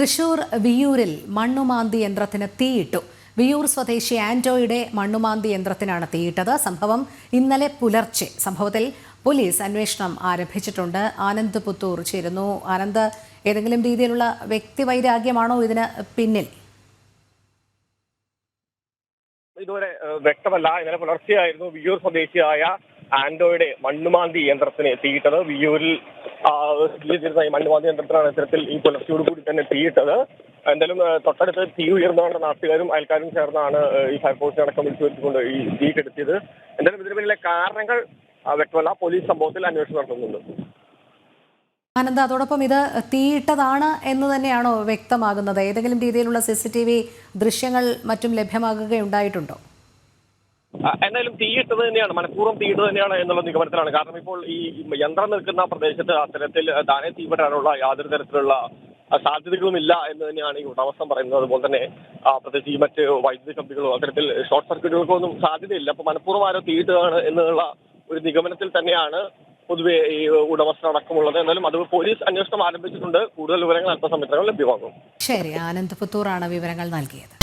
തൃശൂർ വിയൂരിൽ മണ്ണുമാന്തി യന്ത്രത്തിന് തീയിട്ടു. വിയൂർ സ്വദേശി ആന്റോയുടെ മണ്ണുമാന്തി യന്ത്രത്തിനാണ് തീയിട്ടത്. സംഭവം ഇന്നലെ പുലർച്ചെ. സംഭവത്തിൽ പോലീസ് അന്വേഷണം ആരംഭിച്ചിട്ടുണ്ട്. ആനന്ദ് പുത്തൂർ ചേരുന്നു. ആനന്ദ് ഏതെങ്കിലും രീതിയിലുള്ള വ്യക്തിവൈരാഗ്യമാണോ ഇതിന് പിന്നിൽ? ഇതുവരെ വ്യക്തമല്ല. ഇന്നലെ പുലർച്ചെയായിരുന്നു വിയൂർ സ്വദേശിയായ ആൻഡോയുടെ മണ്ണുമാന്തി യന്ത്രത്തിന് തീയിട്ടത്. വിയൂരിൽ ഈ മണ്ണുമാന്തി യന്ത്രത്തിലാണ് ഇത്തരത്തിൽ ഈ പുലർച്ചയോട് കൂടി തന്നെ തീയിട്ടത്. എന്തായാലും തൊട്ടടുത്ത് തീ ഉയർന്നുകൊണ്ട് നാട്ടുകാരും അയൽക്കാരും ചേർന്നാണ് ഈ ഫയർഫോഴ്സിനെ അടക്കം വിളിച്ചു വരുത്തിക്കൊണ്ട് ഈ തീ കെടുത്തിയത്. എന്തായാലും ഇതിന് പിന്നിലെ കാരണങ്ങൾ വ്യക്തമല്ല. പോലീസ് സംഭവത്തിൽ അന്വേഷണം നടത്തുന്നുണ്ട്. ആനന്ദ് അതോടൊപ്പം ഇത് തീയിട്ടതാണ് എന്ന് തന്നെയാണോ വ്യക്തമാകുന്നത്? ഏതെങ്കിലും രീതിയിലുള്ള സി ദൃശ്യങ്ങൾ മറ്റും ലഭ്യമാകുകയുണ്ടായിട്ടുണ്ടോ? എന്തായാലും തീയിട്ടത് തന്നെയാണ്. മനഃപൂർവം തീയിട്ടത് തന്നെയാണ് എന്നുള്ള നിഗമനത്തിലാണ്. കാരണം ഇപ്പോൾ ഈ യന്ത്രം നിൽക്കുന്ന പ്രദേശത്ത് അത്തരത്തിൽ താനെ തീവിടാനുള്ള യാതൊരു തരത്തിലുള്ള സാധ്യതകളും സാധ്യതകളുമില്ല എന്ന് തന്നെയാണ് ഈ ഉടമസ്ഥൻ പറയുന്നത്. അതുപോലെ തന്നെ പ്രത്യേകിച്ച് ഈ മറ്റ് വൈദ്യുതി കമ്പികളോ അത്തരത്തിൽ ഷോർട്ട് സർക്യൂട്ടുകൾക്കോ ഒന്നും സാധ്യതയില്ല. അപ്പൊ മനഃപൂർവം ആരോ തീയിട്ടതാണ് എന്നുള്ള ഒരു നിഗമനത്തിൽ തന്നെയാണ് പൊതുവെ ഈ ഉടമസ്ഥ അടക്കമുള്ളത്. എന്നാലും അത് പോലീസ് അന്വേഷണം ആരംഭിച്ചിട്ടുണ്ട്. കൂടുതൽ വിവരങ്ങൾ അല്പസമയത്തിനകം ലഭ്യമാകും. ശരി ആനന്ദ് പുത്തൂറാണ് വിവരങ്ങൾ നൽകിയത്.